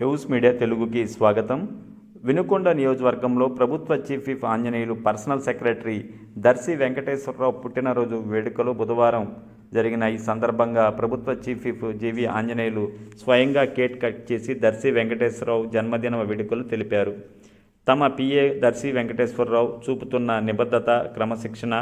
Views media తెలుగుకి స్వాగతం. వినుకొండ నియోజకవర్గంలో ప్రభుత్వ chief whip Anjaneyulu personal secretary Darsi Venkateswararao పుట్టినరోజు వేడుకలు బుధవారం జరిగిన ఈ సందర్భంగా ప్రభుత్వ చీఫ్ విప్ జీవి ఆంజనేయులు స్వయంగా కేక్ కట్ చేసి దర్శి వెంకటేశ్వరరావు జన్మదిన వేడుకలు తెలిపారు. తమ పిఏ దర్శి వెంకటేశ్వరరావు చూపుతున్న నిబద్ధత క్రమశిక్షణ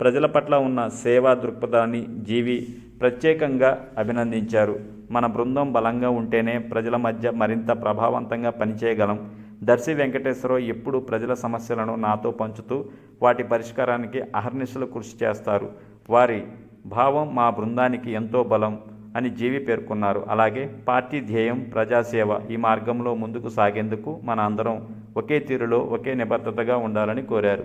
ప్రజల పట్ల ఉన్న సేవా దృక్పథాన్ని జీవి ప్రత్యేకంగా అభినందించారు. మన బృందం బలంగా ఉంటేనే ప్రజల మధ్య మరింత ప్రభావవంతంగా పనిచేయగలం. దర్శి వెంకటేశ్వరరావు ఎప్పుడూ ప్రజల సమస్యలను నాతో పంచుతూ వాటి పరిష్కారానికి అహర్నిశలు కృషి చేస్తారు. వారి భావం మా బృందానికి ఎంతో బలం అని జీవి పేర్కొన్నారు. అలాగే పార్టీ ధ్యేయం ప్రజాసేవ ఈ మార్గంలో ముందుకు సాగేందుకు మన అందరం ఒకే తీరులో ఒకే నిబద్ధతగా ఉండాలని కోరారు.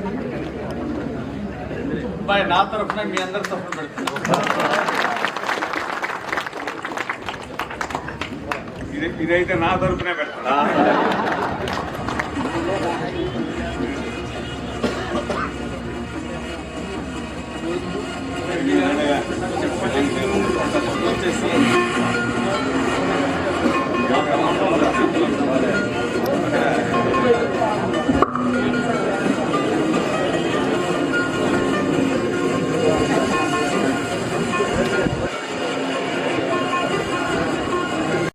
అబ్బాయి నా తరఫున మీ అందరి తరఫున పెడుతున్నాను ఇదైతే నా తరఫునే పెడుతున్నా చెప్పండి.